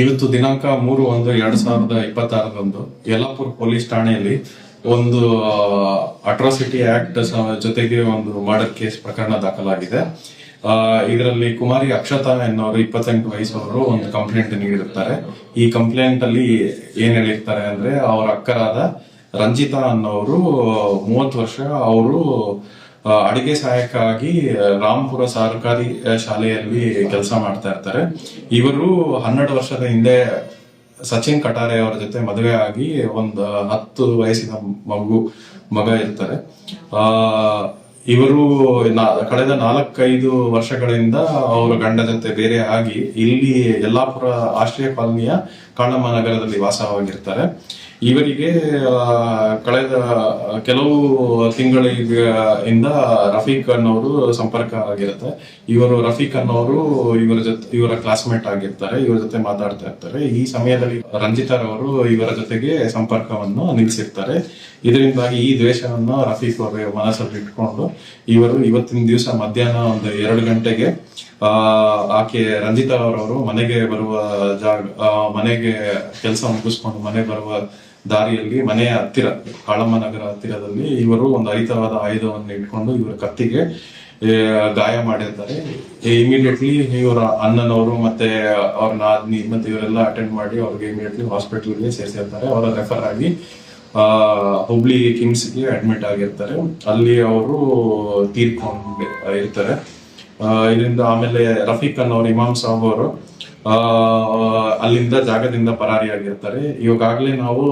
ಇವತ್ತು ದಿನಾಂಕ ಮೂರು ಒಂದು ಎರಡ್ ಸಾವಿರದ ಇಪ್ಪತ್ತಾರರಂದು ಯಲ್ಲಾಪುರ್ ಪೊಲೀಸ್ ಠಾಣೆಯಲ್ಲಿ ಒಂದು ಅಟ್ರಾಸಿಟಿ ಆಕ್ಟ್ ಜೊತೆಗೆ ಒಂದು ಮರ್ಡರ್ ಕೇಸ್ ಪ್ರಕರಣ ದಾಖಲಾಗಿದೆ. ಇದರಲ್ಲಿ ಕುಮಾರಿ ಅಕ್ಷತಾ ಎನ್ನುವರು ಇಪ್ಪತ್ತೆಂಟು ವಯಸ್ಸವರು ಒಂದು ಕಂಪ್ಲೇಂಟ್ ನೀಡಿರ್ತಾರೆ ಈ ಕಂಪ್ಲೇಂಟ್ ಅಲ್ಲಿ ಏನ್ ಹೇಳಿರ್ತಾರೆ ಅಂದ್ರೆ, ಅವರ ಅಕ್ಕರಾದ ರಂಜಿತಾ ಅನ್ನೋರು ಮೂವತ್ತು ವರ್ಷ, ಅವರು ಅಡಿಗೆ ಸಹಾಯಕ್ಕಾಗಿ ರಾಮಪುರ ಸರ್ಕಾರಿ ಶಾಲೆಯಲ್ಲಿ ಕೆಲಸ ಮಾಡ್ತಾ ಇರ್ತಾರೆ. ಇವರು ಹನ್ನೆರಡು ವರ್ಷದ ಹಿಂದೆ ಸಚಿನ್ ಕಟಾರೆ ಅವರ ಜೊತೆ ಮದುವೆ ಆಗಿ ಒಂದು ಹತ್ತು ವಯಸ್ಸಿನ ಮಗು, ಮಗ ಇರ್ತಾರೆ. ಆ ಇವರು ಕಳೆದ ನಾಲ್ಕೈದು ವರ್ಷಗಳಿಂದ ಅವರ ಗಂಡ ಜೊತೆ ಬೇರೆ ಆಗಿ ಇಲ್ಲಿ ಯಲ್ಲಾಪುರ ಆಶ್ರಯ ಕಾಲನಿಯ ಕಾಳಮ್ಮ ನಗರದಲ್ಲಿ ವಾಸವಾಗಿರ್ತಾರೆ. ಇವರಿಗೆ ಕಳೆದ, ಕೆಲವು ತಿಂಗಳಿಂದ ರಫೀಕ್ ಅನ್ನೋರು ಸಂಪರ್ಕ ಆಗಿರುತ್ತೆ. ಇವರು ರಫೀಕ್ ಅನ್ನೋರು ಇವರ ಜೊತೆ, ಇವರ ಕ್ಲಾಸ್ಮೇಟ್ ಆಗಿರ್ತಾರೆ, ಇವರ ಜೊತೆ ಮಾತಾಡ್ತಾ ಇರ್ತಾರೆ. ಈ ಸಮಯದಲ್ಲಿ ರಂಜಿತಾರವರು ಇವರ ಜೊತೆಗೆ ಸಂಪರ್ಕವನ್ನು ನಿಲ್ಲಿಸಿರ್ತಾರೆ. ಇದರಿಂದಾಗಿ ಈ ದ್ವೇಷವನ್ನು ರಫೀಕ್ ಅವರ ಮನಸ್ಸಲ್ಲಿ ಇಟ್ಕೊಂಡು ಇವರು ಇವತ್ತಿನ ದಿವಸ ಮಧ್ಯಾಹ್ನ ಒಂದು ಎರಡು ಗಂಟೆಗೆ, ಆ, ಆಕೆ ರಂಜಿತಾ ಅವರವರು ಮನೆಗೆ ಬರುವ ಜಾಗ ಮನೆಗೆ ಕೆಲಸ ಮುಗಿಸ್ಕೊಂಡು ಮನೆ ಬರುವ ದಾರಿಯಲ್ಲಿ ಮನೆಯ ಹತ್ತಿರ, ಕಾಳಮ್ಮ ನಗರ ಹತ್ತಿರದಲ್ಲಿ ಇವರು ಒಂದು ಹರಿತವಾದ ಆಯುಧವನ್ನು ಇಟ್ಕೊಂಡು ಇವರ ಕತ್ತಿಗೆ ಗಾಯ ಮಾಡಿರ್ತಾರೆ. ಇಮಿಡಿಯೇಟ್ಲಿ ಇವರ ಅಣ್ಣನವರು ಮತ್ತೆ ಅವ್ರ ನಾದ್ನಿ ಮತ್ತೆ ಇವರೆಲ್ಲ ಅಟೆಂಡ್ ಮಾಡಿ ಅವ್ರಿಗೆ ಇಮಿಡಿಯೇಟ್ಲಿ ಹಾಸ್ಪಿಟಲ್ಗೆ ಸೇರಿಸಿರ್ತಾರೆ. ಅವರ ರೆಫರ್ ಆಗಿ ಹುಬ್ಳಿ ಕಿಮ್ಸ್ಗೆ ಅಡ್ಮಿಟ್ ಆಗಿರ್ತಾರೆ. ಅಲ್ಲಿ ಅವರು ತೀರ್ಕೊಂಡು ಇರ್ತಾರೆ. ಇದರಿಂದ ಆಮೇಲೆ ರಫೀಕ್ ಅವರು ಇಮಾಮ್ ಸಾಬ್ ಅವರು ಅಲ್ಲಿಂದ ಜಾಗದಿಂದ ಪರಾರಿಯಾಗಿರ್ತಾರೆ. ಇವಾಗಲೇ ನಾವು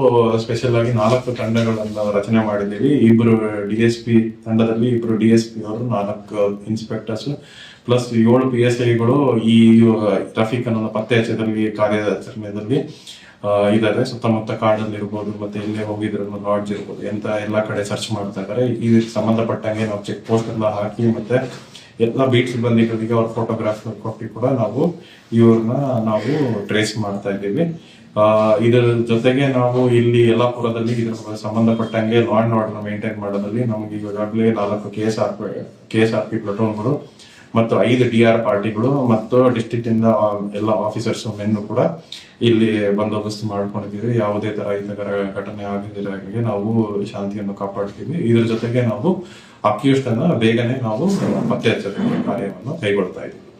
ಸ್ಪೆಷಲ್ ಆಗಿ ನಾಲ್ಕು ತಂಡಗಳನ್ನು ರಚನೆ ಮಾಡಿದ್ದೀವಿ. ಇಬ್ರು ಡಿ ಎಸ್ ಪಿ ತಂಡದಲ್ಲಿ ಇಬ್ರು ಡಿ ಎಸ್ ಪಿ ಅವರು, ನಾಲ್ಕು ಇನ್ಸ್ಪೆಕ್ಟರ್ಸ್ ಪ್ಲಸ್ ಏಳು ಪಿ ಎಸ್ ಐಗಳು ಈ ರಫೀಕ್ ಅನ್ನೋ ಪತ್ತೆ ಹಚ್ಚದಲ್ಲಿ ಕಾರ್ಯಾಚರಣೆಯಲ್ಲಿ. ಆ, ಇದಾರೆ ಸುತ್ತಮುತ್ತ ಕಾಡಲ್ಲಿರ್ಬೋದು ಮತ್ತೆ ಇಲ್ಲೇ ಹೋಗಿದ್ರು ಲಾಡ್ಜ್ ಇರ್ಬೋದು ಎಂತ ಎಲ್ಲ ಕಡೆ ಸರ್ಚ್ ಮಾಡ್ತಾ ಇದ್ದಾರೆ ಇದಕ್ಕೆ ಸಂಬಂಧಪಟ್ಟಂಗೆ ನಾವು ಚೆಕ್ ಪೋಸ್ಟ್ ಎಲ್ಲ ಹಾಕಿ ಮತ್ತೆ ಎಲ್ಲ ಬೀಟ್ ಸಿಬ್ಬಂದಿಗಳಿಗೆ ಅವ್ರ ಫೋಟೋಗ್ರಾಫ್ ಕೊಟ್ಟು ಕೂಡ ನಾವು ಇವ್ರನ್ನ ನಾವು ಟ್ರೇಸ್ ಮಾಡ್ತಾ ಇದ್ದೀವಿ. ಆ, ಇದರ ಜೊತೆಗೆ ನಾವು ಇಲ್ಲಿ ಯಲ್ಲಾಪುರದಲ್ಲಿ ಇದ್ರ ಸಂಬಂಧಪಟ್ಟಂಗೆ ಲಾ ಅಂಡ್ ಆರ್ಡರ್ ಮೇಂಟೈನ್ ಮಾಡೋದ್ರಲ್ಲಿ ನಮ್ಗೆ ಈಗಾಗಲೇ ನಾಲ್ಕು K S R P K S R P ಮತ್ತು ಐದು ಡಿ ಆರ್ ಪಾರ್ಟಿಗಳು ಮತ್ತು ಡಿಸ್ಟಿಕ್ ಇಂದ ಎಲ್ಲ ಆಫೀಸರ್ಸ್ ಮೆನ್ನು ಕೂಡ ಇಲ್ಲಿ ಬಂದೋಬಸ್ತ್ ಮಾಡ್ಕೊಂಡಿದ್ದೀವಿ ಯಾವುದೇ ತರ ಇತರ ಘಟನೆ ಆಗದಿರೋ ಹಾಗೆ ನಾವು ಶಾಂತಿಯನ್ನು ಕಾಪಾಡ್ತೀವಿ. ಇದ್ರ ಜೊತೆಗೆ ನಾವು ಅಕ್ಯೂಸ್ಟ್ ಅನ್ನ ಬೇಗನೆ ನಾವು ಪತ್ತೆ ಹಚ್ಚಬೇಕು ಕಾರ್ಯವನ್ನು ಕೈಗೊಳ್ತಾ ಇದ್ದೀವಿ.